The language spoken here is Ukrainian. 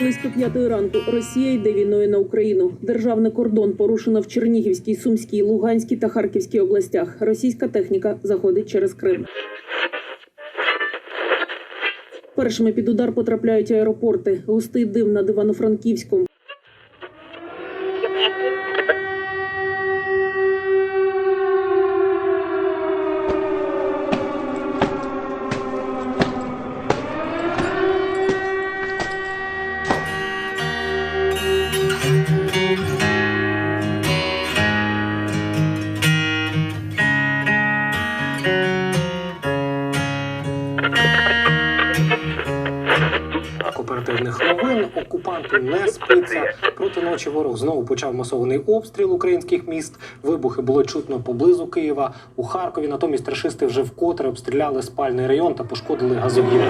Близько п'ятої ранку Росія йде війною на Україну. Державний кордон порушено в Чернігівській, Сумській, Луганській та Харківській областях. Російська техніка заходить через Крим. Першими під удар потрапляють аеропорти. Густий дим на дивано-франківському. Оперативних новин. Окупанти не спиться. Проти ночі ворог знову почав масований обстріл українських міст. Вибухи було чутно поблизу Києва. У Харкові натомість рашисти вже вкотре обстріляли спальний район та пошкодили газогін.